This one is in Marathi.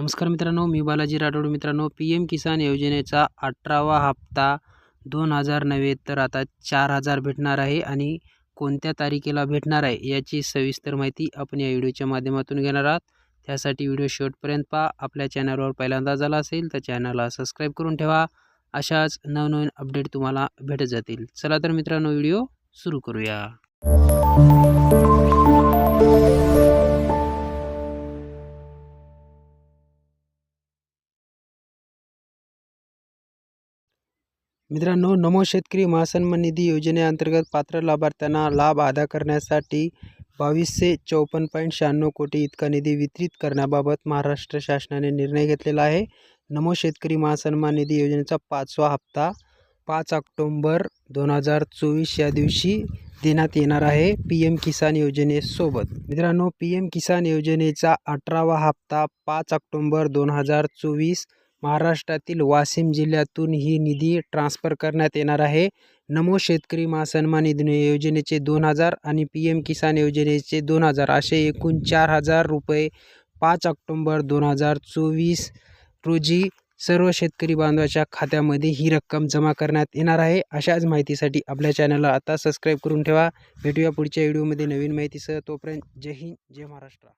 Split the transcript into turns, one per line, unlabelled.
नमस्कार मित्रांनो मी बालाजी राठोड. मित्रांनो पी एम किसान योजनेचा अठरावा हप्ता दोन हजार नव्हे तर आता चार हजार भेटणार आहे आणि कोणत्या तारखेला भेटणार आहे याची सविस्तर माहिती आपण या व्हिडिओच्या माध्यमातून घेणार आहात. त्यासाठी व्हिडिओ शेवटपर्यंत पहा. आपल्या चॅनलवर पहिल्यांदा झाला असेल तर चॅनलला सबस्क्राईब करून ठेवा. अशाच नवनवीन अपडेट तुम्हाला भेटत जातील. चला तर मित्रांनो व्हिडिओ सुरू करूया. मित्रांनो नमो शेतकरी महासन्मान निधी योजनेअंतर्गत पात्र लाभार्थ्यांना लाभ अदा करण्यासाठी बावीसशे चौपन्न पॉईंट शहाण्णव कोटी इतका निधी वितरित करण्याबाबत महाराष्ट्र शासनाने निर्णय घेतलेला आहे. नमो शेतकरी महासन्मान निधी योजनेचा पाचवा हप्ता पाच ऑक्टोंबर दोन हजार चोवीस या दिवशी देण्यात येणार आहे पी एम किसान योजनेसोबत. मित्रांनो पी एम किसान योजनेचा अठरावा हप्ता पाच ऑक्टोंबर दोन हजार चोवीस महाराष्ट्रातील वाशिम जिल्ह्यातून ही निधी ट्रान्स्फर करण्यात येणार आहे. नमो शेतकरी महासन्मान निधी योजनेचे दोन हजार आणि पी एम किसान योजनेचे दोन हजार असे एकूण चार हजार रुपये पाच ऑक्टोंबर दोन हजार चोवीस रोजी सर्व शेतकरी बांधवाच्या खात्यामध्ये ही रक्कम जमा करण्यात येणार आहे. अशाच माहितीसाठी आपल्या चॅनलला आता सबस्क्राईब करून ठेवा. भेटूया पुढच्या व्हिडिओमध्ये नवीन माहितीसह. तोपर्यंत जय हिंद जय महाराष्ट्र.